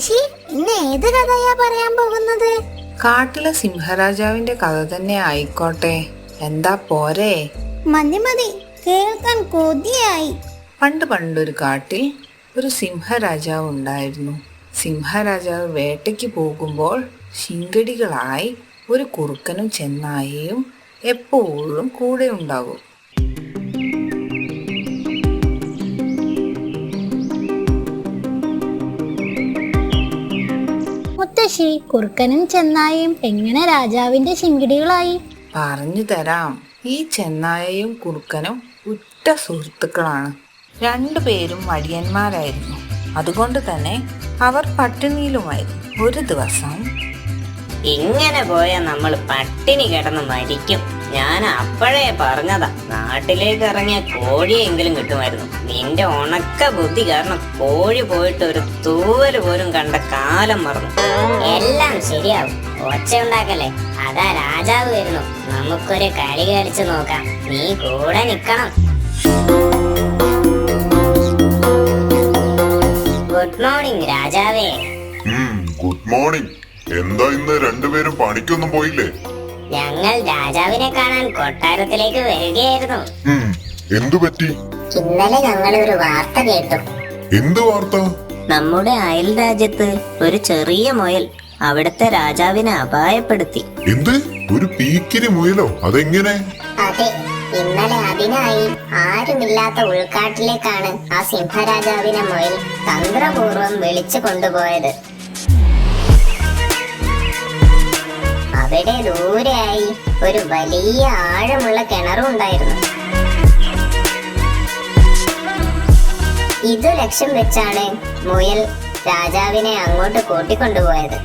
മുത്തശ്ശി ഇന്ന് ഏത് കഥയാ പറയാൻ പോകുന്നത്? കാട്ടിലെ സിംഹരാജാവിന്റെ കഥ തന്നെ ആയിക്കോട്ടെ. എന്താ പോരെ? മതി മതി. കേൾക്കാൻ കൊതിയായി. പണ്ട് പണ്ടൊരു കാട്ടിൽ ഒരു സിംഹരാജാവ് ഉണ്ടായിരുന്നു. സിംഹരാജാവ് വേട്ടയ്ക്ക് പോകുമ്പോൾ ശിങ്കടികളായി ഒരു കുറുക്കനും ചെന്നായയും എപ്പോഴും കൂടെ ഉണ്ടാകും. മുത്തശ്ശി കുറുക്കനും ചെന്നായും എങ്ങനെ രാജാവിന്റെ ശിങ്കിടികളായി? പറഞ്ഞു തരാം. ഈ ചെന്നായയും കുറുക്കനും ഉറ്റ സുഹൃത്തുക്കളാണ്. രണ്ടുപേരും വടിയന്മാരായിരുന്നു അതുകൊണ്ട് തന്നെ അവർ പട്ടിണിയിലുമായിരുന്നു. ഒരു ദിവസം ഇങ്ങനെ പോയാൽ നമ്മൾ പട്ടിണി കിടന്ന് മരിക്കും. ഞാൻ അപ്പോഴേ പറഞ്ഞതാ നാട്ടിലേക്ക് ഇറങ്ങിയ കോഴിയെങ്കിലും കിട്ടുമായിരുന്നു. നിന്റെ ഉണക്ക ബുദ്ധി കാരണം കോഴി പോയിട്ട് ഒരു തൂവൽ പോലും കണ്ട കാലം മറന്നു. എല്ലാം ശരിയാവും. ഒച്ച ഉണ്ടാക്കല്ലേ? അതാ രാജാവ് വരുന്നു. നമുക്കൊരു കളി കളിച്ചു നോക്കാം. നീ കൂടെ നിക്കണം. ഗുഡ് മോർണിംഗ് രാജാവേ. ഗുഡ് മോർണിംഗ് എന്താ ഇന്ന് രണ്ടുപേരും പണിക്കൊന്നും പോയില്ലേ? ഞങ്ങൾ രാജാവിനെ കാണാൻ കൊട്ടാരത്തിലേക്ക് വരികയായിരുന്നു. എന്തു പറ്റി? ഇന്നലെ ഞങ്ങൾ ഒരു വാർത്ത കേട്ടു. എന്ത് വാർത്ത? നമ്മുടെ അയൽ രാജ്യത്ത് ഒരു ചെറിയ മുയൽ അവിടുത്തെ രാജാവിനെ അപായപ്പെടുത്തി. എന്ത്? ഒരു പീക്കിരി മുയലോ? അതെങ്ങനെ? അതെ ഇന്നലെ അതിനായി ആരുമില്ലാത്ത ഉൾക്കാട്ടിലേക്കാണ് ആ സിംഹരാജാവിനെ മുയൽ തന്ത്രപൂർവം വിളിച്ചു കൊണ്ടുപോയത്. അവിടെ ദൂരെയായി ഒരു വലിയ ആഴമുള്ള കിണറും ഉണ്ടായിരുന്നു. ഇത് ലക്ഷ്യം വെച്ചാണ് മുയൽ രാജാവിനെ അങ്ങോട്ട് കൂട്ടിക്കൊണ്ടുപോയത്.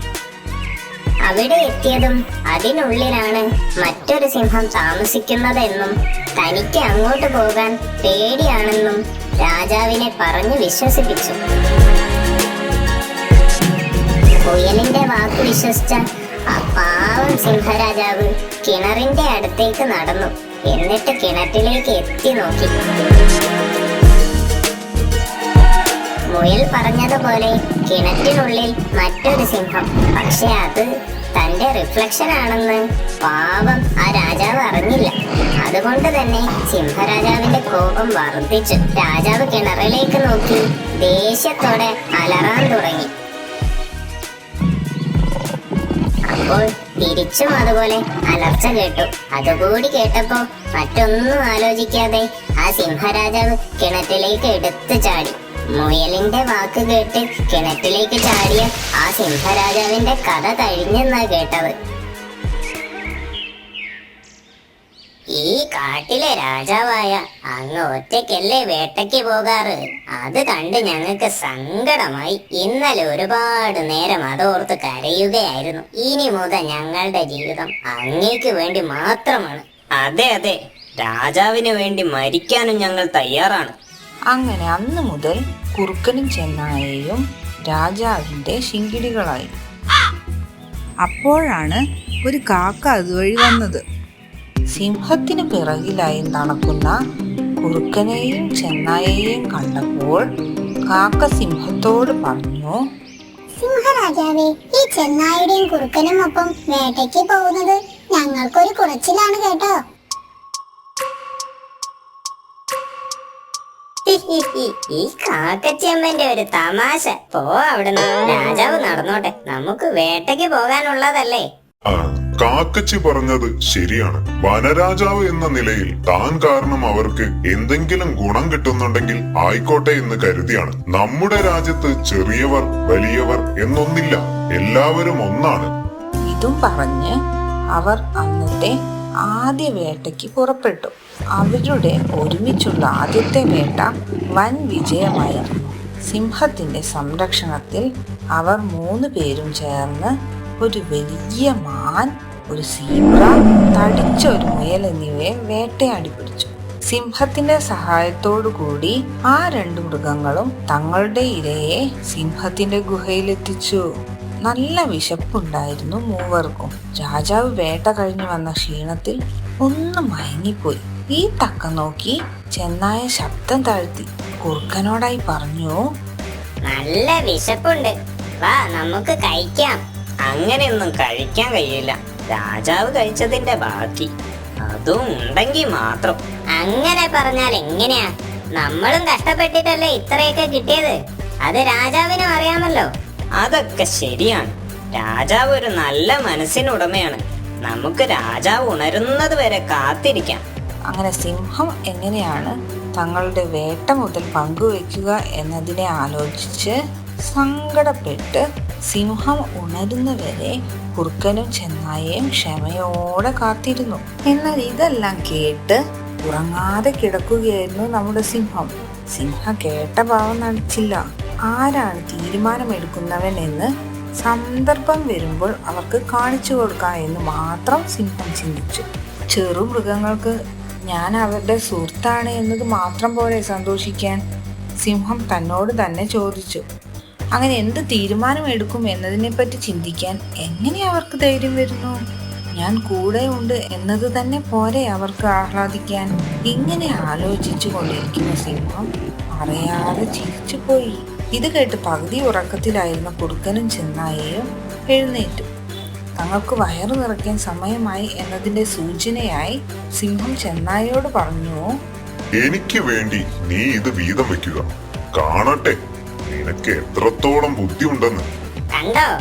അവിടെ എത്തിയതും അതിനുള്ളിലാണ് മറ്റൊരു സിംഹം താമസിക്കുന്നതെന്നും തനിക്ക് അങ്ങോട്ട് പോകാൻ പേടിയാണെന്നും രാജാവിനെ പറഞ്ഞു വിശ്വസിപ്പിച്ചു. മുയലിന്റെ വാക്ക് വിശ്വസിച്ച ആ പാവം സിംഹരാജാവ് കിണറിന്റെ അടുത്തേക്ക് നടന്നു. എന്നിട്ട് കിണറ്റിലേക്ക് എത്തി നോക്കി. മുയൽ പറഞ്ഞതുപോലെ കിണറ്റിനുള്ളിൽ മറ്റൊരു സിംഹം. പക്ഷെ അത് തന്റെ റിഫ്ലക്ഷൻ ആണെന്ന് പാവം ആ രാജാവ് അറിഞ്ഞില്ല. അതുകൊണ്ട് തന്നെ സിംഹരാജാവിന്റെ കോപം വർദ്ധിച്ചു. രാജാവ് കിണറിലേക്ക് നോക്കി ദേഷ്യത്തോടെ അലറാൻ തുടങ്ങി. അപ്പോൾ തിരിച്ചും അതുപോലെ അലർച്ച കേട്ടു. അതുകൂടി കേട്ടപ്പോ മറ്റൊന്നും ആലോചിക്കാതെ ആ സിംഹരാജാവ് കിണറ്റിലേക്ക് എടുത്തു ചാടി. മുയലിന്റെ വാക്ക് കേട്ട് കിണറ്റിലേക്ക് ചാടിയ ആ സിംഹരാജാവിന്റെ കഥ കഴിഞ്ഞെന്നാ കേട്ടത്. ഈ കാട്ടിലെ രാജാവായ അങ്ങ് ഒറ്റയ്ക്കല്ലേ വേട്ടയ്ക്ക് പോകാറ്? അത് കണ്ട് ഞങ്ങൾക്ക് സങ്കടമായി. ഇന്നലെ ഒരുപാട് നേരം അതോർത്ത് കരയുകയായിരുന്നു. ഇനി മുതൽ ഞങ്ങളുടെ ജീവിതം അങ്ങേക്ക് വേണ്ടി മാത്രമാണ്. അതെ അതെ. രാജാവിന് വേണ്ടി മരിക്കാനും ഞങ്ങൾ തയ്യാറാണ്. അങ്ങനെ അന്ന് മുതൽ കുറുക്കനും ചെന്നായയും രാജാവിന്റെ ശിങ്കിടികളായി. അപ്പോഴാണ് ഒരു കാക്ക അതുവഴി വന്നത്. സിംഹത്തിന് പിറകിലായി നടക്കുന്ന കുറുക്കനെയും ചെന്നായയെയും കണ്ടപ്പോൾ കാക്ക സിംഹത്തോട് പറഞ്ഞു സിംഹരാജാവേ ഈ ചെന്നായുടെയും കുറുക്കനും ഒപ്പം വേട്ടയ്ക്ക് പോകുന്നത് ഞങ്ങൾക്കൊരു കുറച്ചിലാണ് കേട്ടോ. ഈ കാക്കച്ചമ്മന്റെ ഒരു തമാശ. പോ അവിടുന്ന്. രാജാവ് നടന്നോട്ടെ. നമുക്ക് വേട്ടയ്ക്ക് പോകാനുള്ളതല്ലേ? കാക്കച്ചി പറഞ്ഞത് ശരിയാണ്. വനരാജാവ് എന്ന നിലയിൽ താൻ കാരണം അവർക്ക് എന്തെങ്കിലും ഗുണം കിട്ടുന്നുണ്ടെങ്കിൽ ആയിക്കോട്ടെ എന്ന് കരുതിയാണ്. നമ്മുടെ രാജ്യത്ത് ചെറിയവർ വലിയവർ എന്നൊന്നില്ല. എല്ലാവരും ഒന്നാണ്. ഇതും പറഞ്ഞ് അവർ അന്നത്തെ ആദ്യ വേട്ടയ്ക്ക് പുറപ്പെട്ടു. അവരുടെ ഒരുമിച്ചുള്ള ആദ്യത്തെ വേട്ട വൻ വിജയമായിരുന്നു. സിംഹത്തിന്റെ സംരക്ഷണത്തിൽ അവർ മൂന്ന് പേരും ചേർന്ന് ഒരു വലിയ മാൻ ഒരു സീബ്ര തടിച്ച ഒരു മുയൽ എന്നിവയെ വേട്ടയാടി പിടിച്ചു. സിംഹത്തിന്റെ സഹായത്തോടു കൂടി ആ രണ്ട് മൃഗങ്ങളും തങ്ങളുടെ ഇരയെ സിംഹത്തിന്റെ ഗുഹയിലെത്തിച്ചു. നല്ല വിശപ്പുണ്ടായിരുന്നു മൂവർക്കും. രാജാവ് വേട്ട കഴിഞ്ഞു വന്ന ക്ഷീണത്തിൽ ഒന്ന് മയങ്ങിപ്പോയി. ഈ തക്ക നോക്കി ചെന്നായ ശബ്ദം താഴ്ത്തി. കുറുക്കനോടായി പറഞ്ഞു നല്ല വിശപ്പുണ്ട്. വാ നമുക്ക് കഴിക്കാം. അങ്ങനെയൊന്നും കഴിക്കാൻ കഴിയില്ല. രാജാവ് കഴിച്ചതിന്റെ ബാക്കി. അതും ഉണ്ടെങ്കിൽ മാത്രം. അങ്ങനെ പറഞ്ഞാൽ എങ്ങനെയാ? നമ്മളും കഷ്ടപ്പെട്ടിട്ടല്ലേ ഇത്രയൊക്കെ കിട്ടിയത്? അത് രാജാവിനും അറിയാമല്ലോ. അതൊക്കെ ശരിയാണ്. രാജാവ് ഒരു നല്ല മനസ്സിനുടമയാണ്. നമുക്ക് രാജാവ് ഉണരുന്നത് വരെ കാത്തിരിക്കാം. അങ്ങനെ സിംഹം എങ്ങനെയാണ് തങ്ങളുടെ വേട്ട മുതൽ പങ്കുവെക്കുക എന്നതിനെ ആലോചിച്ച് സങ്കടപ്പെട്ട് സിംഹം ഉണരുന്നവരെ കുറുക്കനും ചെന്നായയും ക്ഷമയോടെ കാത്തിരുന്നു. എന്നാൽ ഇതെല്ലാം കേട്ട് ഉറങ്ങാതെ കിടക്കുകയായിരുന്നു നമ്മുടെ സിംഹം. സിംഹം കേട്ട ഭാവം നടിച്ചില്ല. ആരാണ് തീരുമാനമെടുക്കുന്നവൻ എന്ന് സന്ദർഭം വരുമ്പോൾ അവർക്ക് കാണിച്ചു കൊടുക്കാം എന്ന് മാത്രം സിംഹം ചിന്തിച്ചു. ചെറു മൃഗങ്ങൾക്ക് ഞാൻ അവരുടെ സുഹൃത്താണ് എന്നത് മാത്രം പോലെ സന്തോഷിക്കാൻ? സിംഹം തന്നോട് തന്നെ ചോദിച്ചു. അങ്ങനെ എന്ത് തീരുമാനമെടുക്കും എന്നതിനെപ്പറ്റി ചിന്തിക്കാൻ എങ്ങനെ അവർക്ക് ധൈര്യം വരുന്നു? ഞാൻ കൂടെ ഉണ്ട് എന്നത് തന്നെ പോരെ അവർക്ക് ആഹ്ലാദിക്കാൻ. ഇങ്ങനെ ആലോചിച്ചു കൊണ്ടിരിക്കുന്ന സിംഹം അറിയാതെ ചിരിച്ചു പോയി ഇത് കേട്ട് പകുതി ഉറക്കത്തിലായിരുന്ന കുറുക്കനും ചെന്നായയും എഴുന്നേറ്റു. തങ്ങൾക്ക് വയറു നിറയ്ക്കാൻ സമയമായി എന്നതിന്റെ സൂചനയായി സിംഹം ചെന്നായയോട് പറഞ്ഞു എനിക്ക് വേണ്ടി നീ ഇത് വീതം വെക്കുക കാണട്ടെ. നിനക്ക് എത്രത്തോളം ബുദ്ധിയുണ്ടെന്ന്. കണ്ടോ?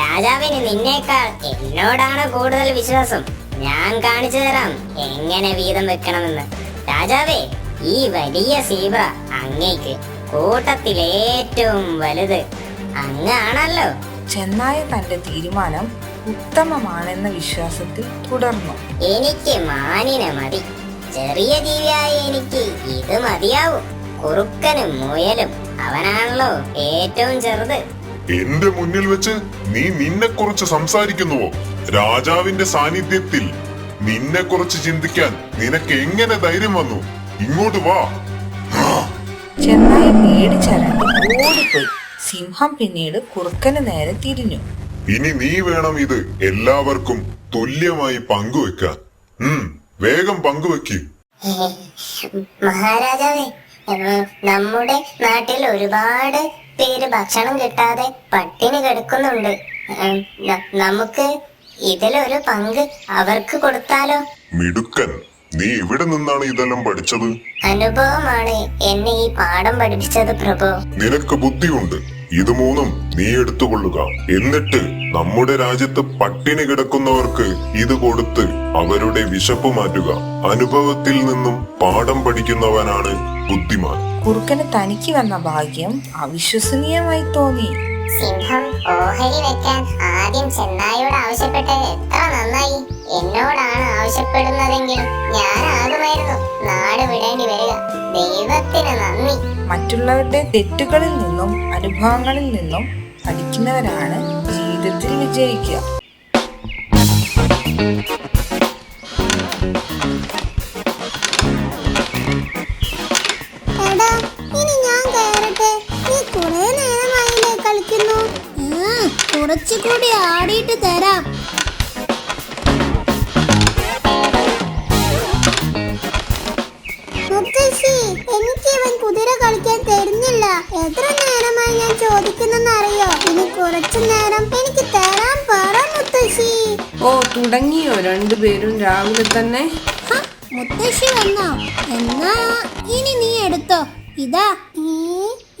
രാജാവിന് നിന്നേക്കാൾ എന്നോടാണ് കൂടുതൽ വിശ്വാസം. ഞാൻ കാണിച്ചു തരാം എങ്ങനെ വീതം വെക്കണമെന്ന്. രാജാവേ ഈ വലിയ സീബ്ര അങ്ങേക്ക് കൂട്ടത്തിൽ ഏറ്റവും വലുത് അങ്ങാണല്ലോ. ചെന്നായ തന്റെ തീരുമാനം ഉത്തമമാണെന്ന വിശ്വാസത്തിൽ തുടർന്നു. എനിക്ക് മാനിനെ മതി. ചെറിയ ജീവിയായ എനിക്ക് ഇത് മതിയാവും. കുറുക്കനും മുയലും അവനാണല്ലോ ഏറ്റവും ചെറുത്. എന്റെ മുന്നിൽ വെച്ച് നീ നിന്നെ കുറിച്ച് സംസാരിക്കുന്നുവോ? രാജാവിന്റെ സാന്നിധ്യത്തിൽ നിന്നെ കുറിച്ച് ചിന്തിക്കാൻ നിനക്ക് എങ്ങനെ ധൈര്യം വന്നു? ഇങ്ങോട്ട് വാ. ചെന്നായി പേടിച്ചരണ്ട് ഓടിപ്പോയി. സിംഹം പിന്നീട് കുറുക്കന് നേരെ തിരിഞ്ഞു. ഇനി നീ വേണം ഇത് എല്ലാവർക്കും തുല്യമായി പങ്കുവെക്കാൻ. ഉം വേഗം പങ്കുവെക്കൂ. മഹാരാജാവേ നമ്മുടെ നാട്ടിൽ ഒരുപാട് പേര് ഭക്ഷണം കിട്ടാതെ പട്ടിണി കിടക്കുന്നുണ്ട്. നമുക്ക് ഇതിലൊരു പങ്ക് അവർക്ക് കൊടുത്താലോ? മിടുക്കൻ. നീ ഇവിടെ നിന്നാണ് ഇതെല്ലാം പഠിച്ചത്? അനുഭവമാണ് എന്നെ ഈ പാഠം പഠിപ്പിച്ചത് പ്രഭു. നിനക്ക് ബുദ്ധിയുണ്ട്. ഇത് മൂന്നും നീ എടുത്തുകൊള്ളുക. എന്നിട്ട് നമ്മുടെ രാജ്യത്ത് പട്ടിണി കിടക്കുന്നവർക്ക് ഇത് കൊടുത്ത് അവരുടെ വിശപ്പ് മാറ്റുക. അനുഭവത്തിൽ നിന്നും പാഠം പഠിക്കുന്നവനാണ് ബുദ്ധിമാൻ. കുറുക്കന് തനിക്ക് വന്ന ഭാഗ്യം അവിശ്വസനീയമായി തോന്നി. സിംഹം ഓഹരി വെക്കാൻ ആദ്യം ചെന്നായോട് ആവശ്യപ്പെട്ടത് എത്ര നന്നായി. എന്നോടാണ് ആവശ്യപ്പെടുന്നതെങ്കിൽ ഞാനാകുമായിരുന്നു നാട് വിടേണ്ടി വരിക ദൈവത്തിന് നന്ദി. മറ്റുള്ളവരുടെ തെറ്റുകളിൽ നിന്നും അനുഭവങ്ങളിൽ നിന്നും പഠിക്കുന്നവരാണ് ജീവിതത്തിൽ വിജയിക്കുക. എടാ ഇനി ഞാൻ കയറട്ടെ നീ കുറെ നേരമായില്ലേ കളിക്കുന്നു. കുറച്ചുകൂടി ആടിയിട്ട് തരാം. ഞാൻ ചോദിക്കുന്നെന്നറിയോ ഇനി കുറച്ചു നേരം എനിക്ക് തരാൻ പറ മുത്തശ്ശി. ഓ തുടങ്ങിയോ? രണ്ടുപേരും രാവിലെ തന്നെ? മുത്തശ്ശി വന്നോ? എന്നാ ഇനി നീ എടുത്തോ. ഇതാ.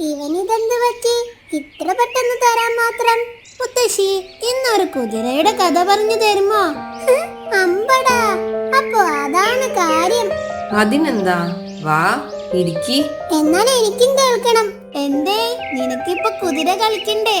ഇവനിതെന്ത് പറ്റി? ഇത്ര പെട്ടെന്ന് തരാൻ മാത്രം. മുത്തശ്ശി ഇന്നൊരു കുതിരയുടെ കഥ പറഞ്ഞു തരുമോ? അമ്പടാ. അപ്പോ അതാണ് കാര്യം. അതിനെന്താ? വാ ഇരിക്കി. എന്നാൽ എനിക്കും കേൾക്കണം. എന്തേ നിനക്കിപ്പൊ കുതിര കളിക്കണ്ടേ?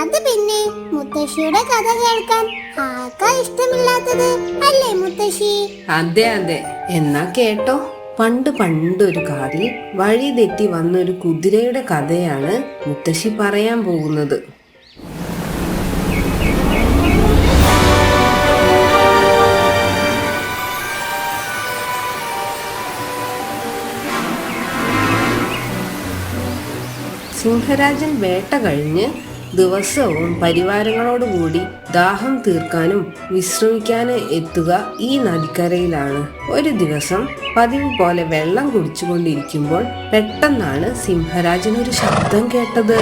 അത് പിന്നെ മുത്തശ്ശിയുടെ കഥ കേൾക്കാൻ ആർക്കാ ഇഷ്ടമില്ലാത്തത്? അല്ലേ മുത്തശ്ശി? അതെ അതെ. എന്നാ കേട്ടോ. പണ്ട് പണ്ടൊരു കാറിൽ വഴി തെറ്റി വന്നൊരു കുതിരയുടെ കഥയാണ് മുത്തശ്ശി പറയാൻ പോകുന്നത്. സിംഹരാജൻ വേട്ട കഴിഞ്ഞ് ദിവസവും പരിവാരങ്ങളോടുകൂടി ദാഹം തീർക്കാനും വിശ്രമിക്കാനും എത്തുക ഈ നദിക്കരയിലാണ്. ഒരു ദിവസം പതിവ് പോലെ വെള്ളം കുടിച്ചുകൊണ്ടിരിക്കുമ്പോൾ പെട്ടെന്നാണ് സിംഹരാജൻ ഒരു ശബ്ദം കേട്ടത്.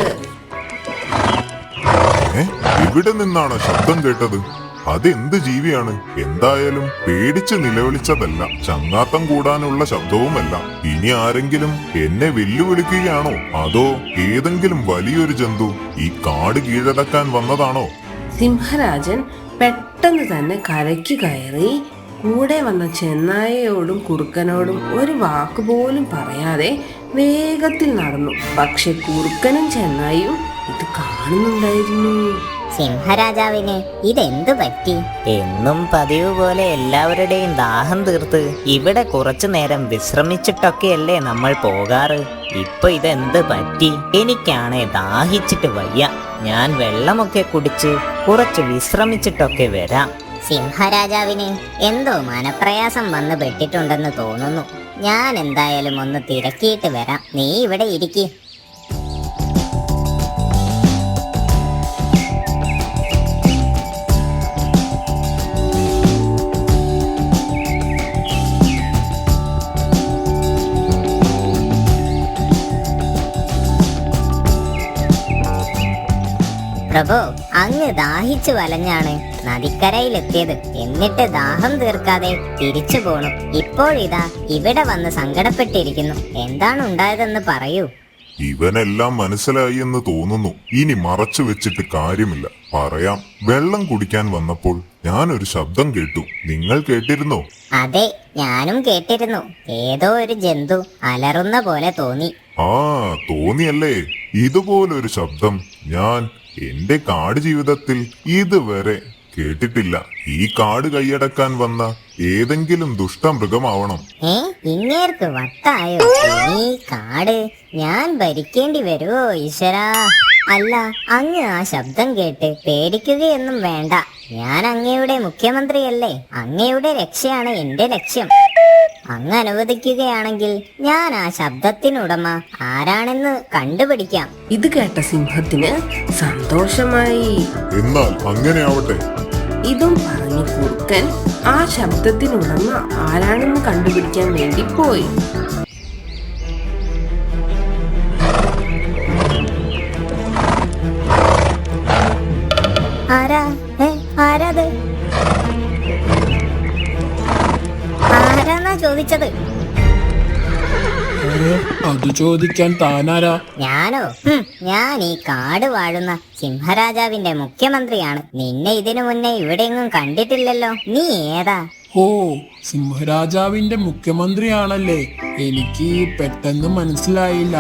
ഇവിടെ നിന്നാണ് ശബ്ദം കേട്ടത്? അതെന്ത് ജീവിയാണ്? എന്തായാലും പേടിച്ച് നിലവിളിച്ചതല്ല. ചങ്ങാത്തം കൂടാനുള്ള ശബ്ദവുമല്ല. ഇനി ആരെങ്കിലും എന്നെ വെല്ലുവിളിക്കുകയാണോ? അതോ ഏതെങ്കിലും വലിയൊരു ജന്തു ഈ കാട് കീഴടക്കാൻ വന്നതാണോ? സിംഹരാജൻ പെട്ടെന്ന് തന്നെ കരയ്ക്ക് കയറി കൂടെ വന്ന ചെന്നായയോടും കുറുക്കനോടും ഒരു വാക്കുപോലും പറയാതെ വേഗത്തിൽ നടന്നു. പക്ഷെ കുറുക്കനും ചെന്നായും ഇത് കാണുന്നുണ്ടായിരുന്നു. സിംഹരാജാവിന് ഇതെന്തു പറ്റി? എന്നും പതിവ് പോലെ എല്ലാവരുടെയും ദാഹം തീർത്ത് ഇവിടെ കുറച്ചു നേരം വിശ്രമിച്ചിട്ടൊക്കെയല്ലേ നമ്മൾ പോകാറ്? ഇപ്പൊ ഇതെന്ത് പറ്റി? എനിക്കാണേ ദാഹിച്ചിട്ട് വയ്യ. ഞാൻ വെള്ളമൊക്കെ കുടിച്ച് കുറച്ച് വിശ്രമിച്ചിട്ടൊക്കെ വരാം. സിംഹരാജാവിന് എന്തോ മനപ്രയാസം വന്ന് പെട്ടിട്ടുണ്ടെന്ന് തോന്നുന്നു. ഞാൻ എന്തായാലും ഒന്ന് തിരക്കിയിട്ട് വരാം. നീ ഇവിടെ ഇരിക്കി. പ്രഭു അങ്ങ് ദാഹിച്ചു വലഞ്ഞാണ് നദിക്കരയിലെത്തിയത്. എന്നിട്ട് ദാഹം തീർക്കാതെ തിരിച്ചു പോണു. ഇപ്പോഴിതാ ഇവിടെ വന്ന് സങ്കടപ്പെട്ടിരിക്കുന്നു. എന്താണ് ഉണ്ടായതെന്ന് പറയൂ. ഇവനെല്ലാം മനസ്സിലായി എന്ന് തോന്നുന്നു. ഇനി മറച്ചു വെച്ചിട്ട് കാര്യമില്ല. പറയാം. വെള്ളം കുടിക്കാൻ വന്നപ്പോൾ ഞാൻ ഒരു ശബ്ദം കേട്ടു. നിങ്ങൾ കേട്ടിരുന്നോ? അതെ ഞാനും കേട്ടിരുന്നു. ഏതോ ഒരു ജന്തു അലറുന്ന പോലെ തോന്നി. ആ തോന്നിയല്ലേ? ഇതുപോലൊരു ശബ്ദം ഞാൻ എന്റെ കാട് ജീവിതത്തിൽ ഇതുവരെ കേട്ടിട്ടില്ല. ഈ കാട് കൈയടക്കാൻ വന്ന ഏതെങ്കിലും ദുഷ്ടമൃഗമാവണം. ഏ ഇങ്ങേർക്ക് വട്ടായോ? കാട് ഞാൻ ഭരിക്കേണ്ടി വരുമോ ഈശ്വരാ? അല്ല അങ്ങ് ആ ശബ്ദം കേട്ട് പേടിക്കുകയൊന്നും വേണ്ട. ഞാൻ അങ്ങയുടെ മുഖ്യമന്ത്രിയല്ലേ. അങ്ങയുടെ രക്ഷയാണ് എന്റെ ലക്ഷ്യം. അങ്ങ് അനുവദിക്കുകയാണെങ്കിൽ ഞാൻ ആ ശബ്ദത്തിനുടമ ആരാണെന്ന് കണ്ടുപിടിക്കാം. ഇത് കേട്ട സിംഹത്തിന് സന്തോഷമായി. എന്നാൽ അങ്ങനെ ആവട്ടെ ഇതും പറഞ്ഞു കുറുക്കൻ ആ ശബ്ദത്തിനുടമ ആരാണെന്ന് കണ്ടുപിടിക്കാൻ വേണ്ടി പോയി. ചോദിച്ചത്? അത് ചോദിക്കാൻ താനാരാ? ഞാനോ? ഞാൻ ഈ കാട് വാഴുന്ന സിംഹരാജാവിന്റെ മുഖ്യമന്ത്രിയാണ്. നിന്നെ ഇതിനു മുന്നേ ഇവിടെയെങ്ങും കണ്ടിട്ടില്ലല്ലോ. നീ ഏതാ? ഓ സിംഹരാജാവിന്റെ മുഖ്യമന്ത്രിയാണല്ലേ. എനിക്ക് പെട്ടെന്ന് മനസ്സിലായില്ല.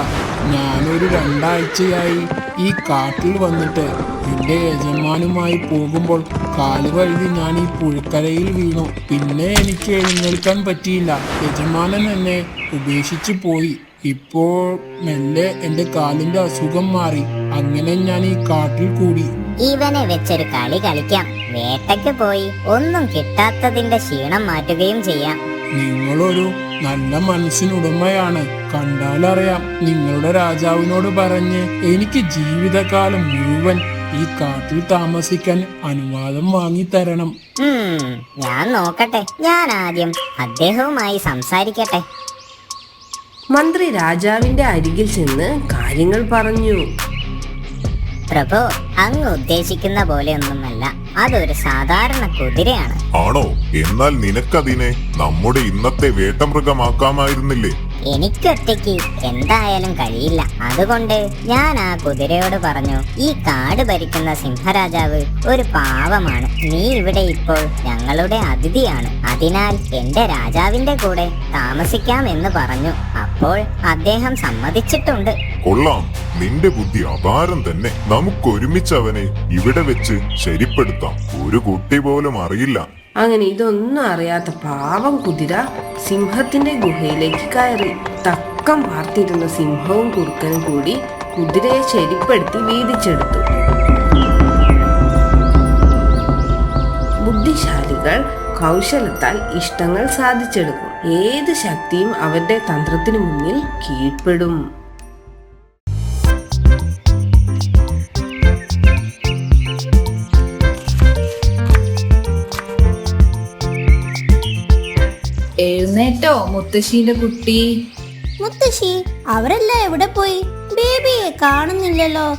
ഞാനൊരു രണ്ടാഴ്ചയായി ഈ കാട്ടിൽ വന്നിട്ട് എന്റെ യജമാനുമായി പോകുമ്പോൾ കാൽ കഴുകി ഞാൻ ഈ പുഴക്കരയിൽ വീണു. പിന്നെ എനിക്ക് എഴുന്നേൽക്കാൻ പറ്റിയില്ല. യജമാനൻ എന്നെ ഉപേക്ഷിച്ചു പോയി. ഇപ്പോൾ മെല്ലെ എന്റെ കാലിന്റെ അസുഖം മാറി. അങ്ങനെ ഞാൻ ഈ കാട്ടിൽ കൂടി. ഇവനെ വെച്ചൊരു കളി കളിക്കാം. വേട്ടയ്ക്ക് പോയി ഒന്നും കിട്ടാത്തതിന്റെ ക്ഷീണം മാറ്റുകയും ചെയ്യാം. നിങ്ങളൊരു നല്ല മനസ്സിനുടമയാണ്. കണ്ടാലറിയാം. നിങ്ങളുടെ രാജാവിനോട് പറഞ്ഞ് എനിക്ക് ജീവിതകാലം മുഴുവൻ ഈ കാട്ടിൽ താമസിക്കാൻ അനുവാദം വാങ്ങി തരണം ഞാൻ നോക്കട്ടെ. ഞാൻ ആദ്യം അദ്ദേഹവുമായി സംസാരിക്കട്ടെ. മന്ത്രി രാജാവിന്റെ അരികിൽ ചെന്ന് കാര്യങ്ങൾ പറഞ്ഞു. പ്രഭു അങ്ങ് ഉദ്ദേശിക്കുന്ന പോലെ പോലെയൊന്നുമല്ല. അതൊരു സാധാരണ കുതിരയാണ്. ആണോ? എന്നാൽ നിനക്കതിനെ നമ്മുടെ ഇന്നത്തെ വേട്ടമൃഗമാക്കാമായിരുന്നില്ലേ? എനിക്കൊറ്റയ്ക്ക് എന്തായാലും കഴിയില്ല. അതുകൊണ്ട് ഞാൻ ആ കുതിരയോട് പറഞ്ഞു ഈ കാട് ഭരിക്കുന്ന സിംഹരാജാവ് ഒരു പാവമാണ്. നീ ഇവിടെ ഇപ്പോൾ ഞങ്ങളുടെ അതിഥിയാണ്. അതിനാൽ എന്റെ രാജാവിന്റെ കൂടെ താമസിക്കാം എന്ന് പറഞ്ഞു. അപ്പോൾ അദ്ദേഹം സമ്മതിച്ചിട്ടുണ്ട്. കൊള്ളാം. നിന്റെ ബുദ്ധി അപാരം തന്നെ. നമുക്കൊരുമിച്ച് അവനെ ഇവിടെ വെച്ച് ശരിപ്പെടുത്താം. ഒരു കുട്ടി പോലും അറിയില്ല. അങ്ങനെ ഇതൊന്നും അറിയാത്ത പാവം കുതിര സിംഹത്തിന്റെ ഗുഹയിലേക്ക് കയറി. തക്കം പാർത്തിരുന്ന സിംഹവും കുറുക്കനും കൂടി കുതിരയെ ശരിപ്പെടുത്തി വീതിച്ചെടുത്തു. ബുദ്ധിശാലികൾ കൗശലത്താൽ ഇഷ്ടങ്ങൾ സാധിച്ചെടുക്കും. ഏത് ശക്തിയും അവരുടെ തന്ത്രത്തിനു മുന്നിൽ കീഴ്പ്പെടും. എഴുന്നേറ്റോ മുത്തശ്ശീന്റെ കുട്ടി. മുത്തശ്ശി അവരെല്ലാം എവിടെ പോയി? ബേബിയെ കാണുന്നില്ലല്ലോ.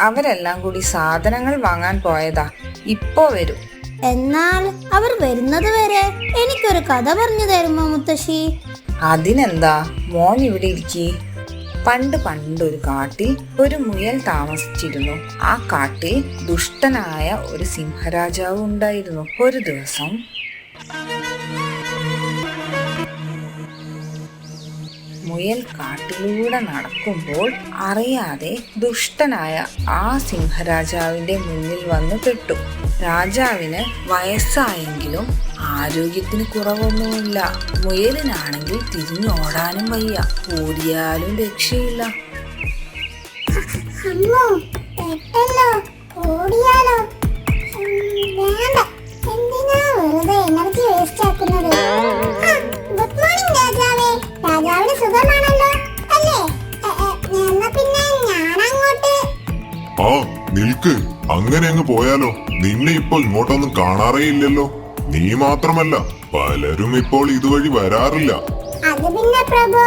അവരെല്ലാം കൂടി സാധനങ്ങൾ വാങ്ങാൻ പോയതാ. ഇപ്പോ വരും. എന്നാൽ അവർ വരുന്നത് വരെ എനിക്കൊരു കഥ പറഞ്ഞു തരുമോ മുത്തശ്ശി? അതിനെന്താ? മോൻ ഇവിടെ ഇരിക്കേ. പണ്ട് പണ്ട് ഒരു കാട്ടിൽ ഒരു മുയൽ താമസിച്ചിരുന്നു. ആ കാട്ടിൽ ദുഷ്ടനായ ഒരു സിംഹരാജാവ് ഉണ്ടായിരുന്നു. ഒരു ദിവസം മുയൽ കാട്ടിലൂടെ നടക്കുമ്പോൾ അറിയാതെ ദുഷ്ടനായ ആ സിംഹരാജാവിന്റെ മുന്നിൽ വന്ന് പെട്ടു. രാജാവിന് വയസ്സായെങ്കിലും ആരോഗ്യത്തിന് കുറവൊന്നുമില്ല. മുയലിനാണെങ്കിൽ തിരിഞ്ഞോടാനും വയ്യ. ഓടിയാലും രക്ഷയില്ല. ആ നിൽക്ക്. അങ്ങനെ അങ്ങ് പോയാലോ? നിന്നെ ഇപ്പോൾ ഇങ്ങോട്ടൊന്നും കാണാറേ ഇല്ലല്ലോ നീ മാത്രമല്ല പലരും ഇപ്പോൾ ഇതുവഴി വരാറില്ല. അത് പിന്നെ പ്രഭു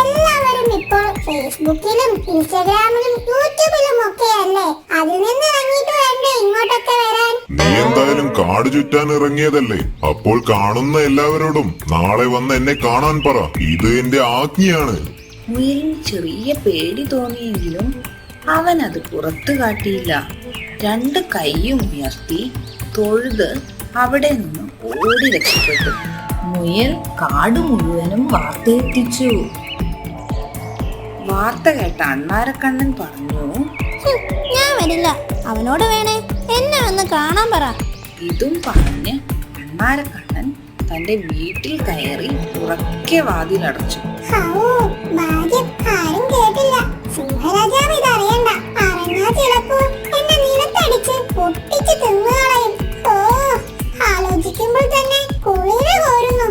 എല്ലാവരും ഇപ്പോൾ ഫേസ്ബുക്കിലും ഇൻസ്റ്റാഗ്രാമിലും യൂട്യൂബിലും ഒക്കെ അല്ലേ? അതിൽ നിന്ന് ഇറങ്ങിയിട്ട് വേണ്ടേ ഇങ്ങോട്ടൊക്കെ വരാൻ? നീ എന്തായാലും കാട് ചുറ്റാൻ ഇറങ്ങിയതല്ലേ? അപ്പോൾ കാണുന്ന എല്ലാവരോടും നാളെ വന്ന് എന്നെ കാണാൻ പറ. ഇത് എന്റെ ആജ്ഞയാണ്. ചെറിയ പേടി തോന്നിയെങ്കിലും അവൻ അത് പുറത്തു കാട്ടിയില്ല. രണ്ട് കൈയും ഉയർത്തി തൊഴുത് അവിടെ നിന്ന് ഓടി രക്ഷപ്പെട്ടു. മുയൽ കാട് മുഴുവനും വാർത്തയെത്തിച്ചു വാർത്ത കേട്ട അണ്ണാരക്കണ്ണൻ പറഞ്ഞു ഞാൻ വരില്ല. അവനോട് വേണേ. എന്നെ ഒന്ന് കാണാൻ പറ. ഇതും പറഞ്ഞ് അണ്ണാരക്കണ്ണൻ തന്റെ വീട്ടിൽ കയറി ഉറക്കെ വാതിലടച്ചു. ഭാഗ്യം. സിംഹരാജാവ് ഇത് അറിയണ്ട. അറിഞ്ഞാ ചിലപ്പോ എന്നെ നിലത്തടിച്ച് പൊട്ടിച്ച് തിന്നുകളയും ഓ ആലോചിക്കുമ്പോൾ തന്നെ കുളിര കോരുന്നു.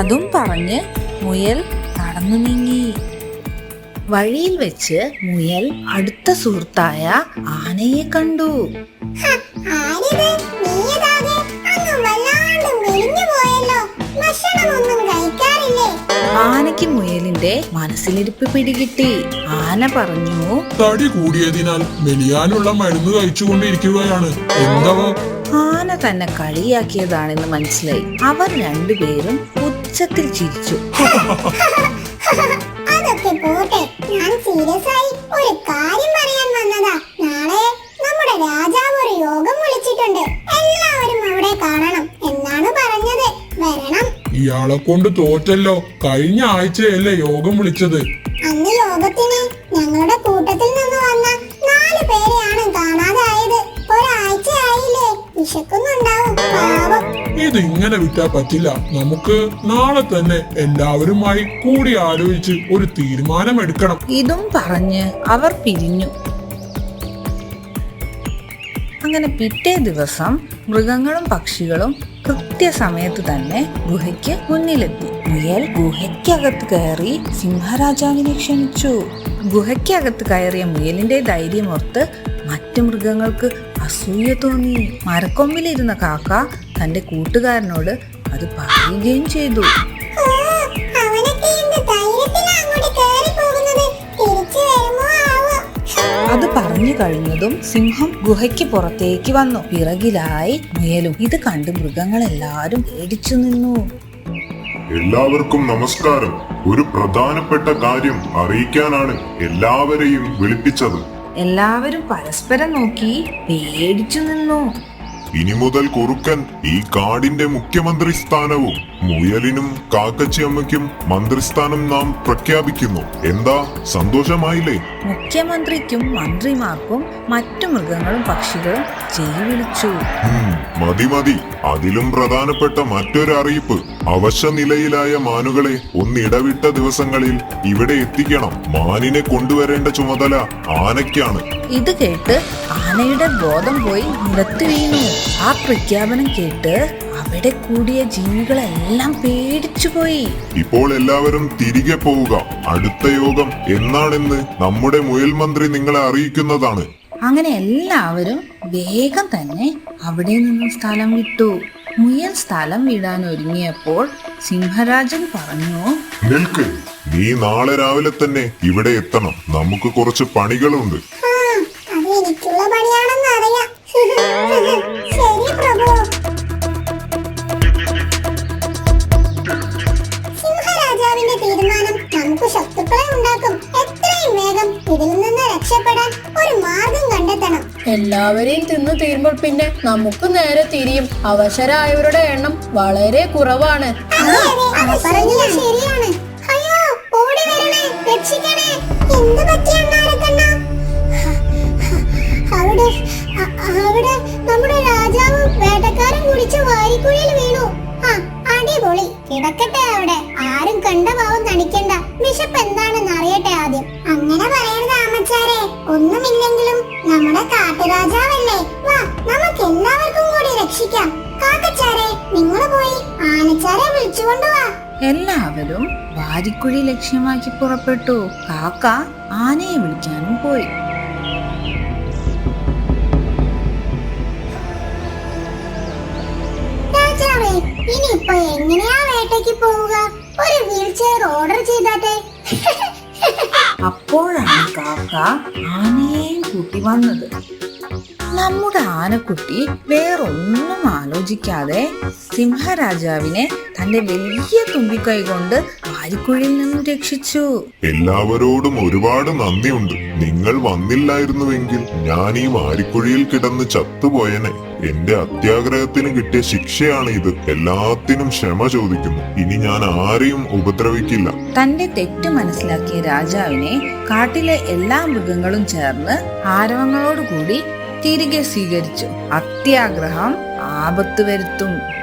അതും പറഞ്ഞ് മുയൽ നടന്നു നീങ്ങി. വഴിയിൽ വെച്ച് മുയൽ അടുത്ത സുഹൃത്തായ ആനയെ കണ്ടു. ആരിത്? നീയതാകെ അങ്ങ് വല്ലാണ്ട് മെലിഞ്ഞു പോയല്ലോ. ഭക്ഷണമൊന്നും കഴിക്കാറില്ലേ ആനയ്ക്ക് മുയലിന്റെ മനസ്സിലിരിപ്പ് പിടികിട്ടി. ആന പറഞ്ഞു തടി കൂടിയതിനാൽ മെലിയാനുള്ള മരുന്ന് കഴിച്ചുകൊണ്ടിരിക്കുകയാണ്. എന്താ ആന തന്നെ കളിയാക്കിയതാണെന്ന് മനസ്സിലായി. അവർ രണ്ടുപേരും ഉച്ചത്തിൽ ചിരിച്ചു. അതൊക്കെ പോട്ടെ. ഞാൻ സീരിയസ് ആയി ഒരു കാര്യം പറയാൻ വന്നതാ. നാളെ നമ്മുടെ രാജാവ് ഒരു യോഗം വിളിച്ചിട്ടുണ്ട് എല്ലാവരും അവിടെ കാണണം എന്നാണ് പറഞ്ഞത് വരണം ഇയാളെ കൊണ്ട് തോറ്റല്ലോ. കഴിഞ്ഞ ആഴ്ചയല്ലേ യോഗം വിളിച്ചത്. അന്ന് യോഗത്തിന് ഞങ്ങളുടെ കൂട്ടത്തിൽ നിന്ന് വന്ന നാല് പേരെയാണ് കാണാതായത്. ഒരാഴ്ചയായില്ലേ വിശക്കുന്നുണ്ടാവും പാവം. ഇത് ഇങ്ങനെ വിട്ടാ പറ്റില്ല. നമുക്ക് നാളെ തന്നെ എല്ലാവരുമായി കൂടി ആലോചിച്ച് ഒരു തീരുമാനമെടുക്കണം. ഇതും പറഞ്ഞ് അവർ പിരിഞ്ഞു. അങ്ങനെ പിറ്റേ ദിവസം മൃഗങ്ങളും പക്ഷികളും കൃത്യസമയത്ത് തന്നെ ഗുഹയ്ക്ക് മുന്നിലെത്തി. മുയൽ ഗുഹയ്ക്കകത്ത് കയറി സിംഹരാജാവിനെ ക്ഷണിച്ചു. ഗുഹയ്ക്കകത്ത് കയറിയ മുയലിന്റെ ധൈര്യമോർത്ത് മറ്റു മൃഗങ്ങൾക്ക് അസൂയ തോന്നി. മരക്കൊമ്പിലിരുന്ന കാക്ക തന്റെ കൂട്ടുകാരനോട് അത് പറയുകയും ചെയ്തു. പറഞ്ഞു കഴിഞ്ഞതും സിംഹം ഗുഹയ്ക്ക് പുറത്തേക്ക് വന്നു. പിറകിലായി മുയലും. ഇത് കണ്ട് മൃഗങ്ങളെല്ലാരും പേടിച്ചു നിന്നു. എല്ലാവർക്കും നമസ്കാരം. ഒരു പ്രധാനപ്പെട്ട കാര്യം അറിയിക്കാനാണ് എല്ലാവരെയും വിളിപ്പിച്ചത്. എല്ലാവരും പരസ്പരം നോക്കി പേടിച്ചു നിന്നു. ഇനി മുതൽ കുറുക്കൻ ഈ കാടിന്റെ മുഖ്യമന്ത്രി സ്ഥാനവും മുയലിനും കാക്കച്ചിയമ്മയ്ക്കും മന്ത്രിസ്ഥാനം നാം പ്രഖ്യാപിക്കുന്നു. എന്താ? സന്തോഷമായില്ലേ? മുഖ്യമന്ത്രിക്കും മന്ത്രിമാർക്കും മറ്റു മൃഗങ്ങളും പക്ഷികളും ചെയ്യുവിളിച്ചു വിളിച്ചു. മതി മതി. അതിലും പ്രധാനപ്പെട്ട മറ്റൊരു അറിയിപ്പ്. അവശ നിലയിലായ മാനുകളെ ഒന്നിടവിട്ട ദിവസങ്ങളിൽ ഇവിടെ എത്തിക്കണം. മാനിനെ കൊണ്ടുവരേണ്ട ചുമതല ആനയ്ക്കാണ്. ഇത് കേട്ട് ആനയുടെ ബോധം പോയി നിലത്ത് വീണു ആ പ്രഖ്യാപനം കേട്ട് അവിടെ കൂടിയ ജീവികളെല്ലാം പേടിച്ചുപോയി. ഇപ്പോൾ എല്ലാവരും തിരികെ പോവുക. അടുത്ത യോഗം എന്നാണെന്ന് നമ്മുടെ മുയൽ മന്ത്രി നിങ്ങളെ അറിയിക്കുന്നതാണ്. അങ്ങനെ എല്ലാവരും വേഗം തന്നെ അവിടെ നിന്നും സ്ഥലം വിട്ടു. മുയൽ സ്ഥലം വിടാൻ ഒരുങ്ങിയപ്പോൾ സിംഹരാജൻ പറഞ്ഞു നിൽക്ക്. നീ നാളെ രാവിലെ തന്നെ ഇവിടെ എത്തണം. നമുക്ക് കുറച്ച് പണികളുണ്ട്. സിംഹരാജാവിന്റെ തീരുമാനം നമുക്ക് ശത്രുക്കളെ ഉണ്ടാക്കും. എത്രയും വേഗം ഇതിൽ നിന്ന് രക്ഷപ്പെടാൻ ഒരു മാർഗം കണ്ടെത്തണം. എല്ലാവരെയും തിന്നു തീരുമ്പോൾ പിന്നെ നമുക്ക് നേരെ തിരിയും. അവശരായവരുടെ എണ്ണം വളരെ കുറവാണ്. ശരിയാണ്. അയ്യോ ഓടി രക്ഷിക്കണേ. എന്ത് പറ്റിയ അവിടെ അവിടെ നമ്മുടെ രാജാവ് വേട്ടക്കാരൻ കുടിച്ച് വാരിക്കുഴിയിൽ വീണു. ആ അടിപൊളി. കിടക്കട്ടെ അവിടെ. ആരും കണ്ട ഭാവം നടിക്കണ്ട ബിഷപ്പ് എന്താണെന്ന് അറിയട്ടെ ആദ്യം. അങ്ങനെ പറയരുത് ആമച്ചാരെ ഒന്നുമില്ലെങ്കിലും നമ്മുടെ കാട്ടുരാജാവല്ലേ? വാ നമുക്ക് എല്ലാവർക്കും കൂടി രക്ഷിക്കാം. കാക്കച്ചാരെ നിങ്ങൾ പോയി ആനച്ചാരെ വിളിച്ചുകൊണ്ട് വാ. എല്ലാവരും വാരിക്കുഴി ലക്ഷ്യമാക്കി പുറപ്പെട്ടു. കാക്ക ആനയെ വിളിക്കാനും പോയി. ഇനിയിപ്പോ എങ്ങനെയാ വേട്ടയ്ക്ക് പോവുക? ഒരു വീൽ ചെയർ ഓർഡർ ചെയ്താട്ടെ. അപ്പോഴാണ് കാക്ക ആനയെയും കൂട്ടി വന്നത്. നമ്മുടെ ആനക്കുട്ടി വേറൊന്നും ആലോചിക്കാതെ സിംഹരാജാവിനെ തന്റെ വലിയ തുമ്പിക്കൈ കൊണ്ട് വാരിക്കുഴിയിൽ നിന്നും രക്ഷിച്ചു. എല്ലാവരോടും ഒരുപാട് നന്ദിയുണ്ട്. നിങ്ങൾ വന്നില്ലായിരുന്നുവെങ്കിൽ ഞാൻ ഈ വാരിക്കുഴിയിൽ കിടന്ന് ചത്തുപോയനെ. എന്റെ അത്യാഗ്രഹത്തിന് കിട്ടിയ ശിക്ഷയാണ് ഇത്. എല്ലാത്തിനും ക്ഷമ ചോദിക്കുന്നു. ഇനി ഞാൻ ആരെയും ഉപദ്രവിക്കില്ല. തന്റെ തെറ്റ് മനസ്സിലാക്കിയ രാജാവിനെ കാട്ടിലെ എല്ലാ മൃഗങ്ങളും ചേർന്ന് ആരവങ്ങളോടുകൂടി തിരികെ സ്വീകരിച്ചു. അത്യാഗ്രഹം ആപത്ത് വരുത്തും.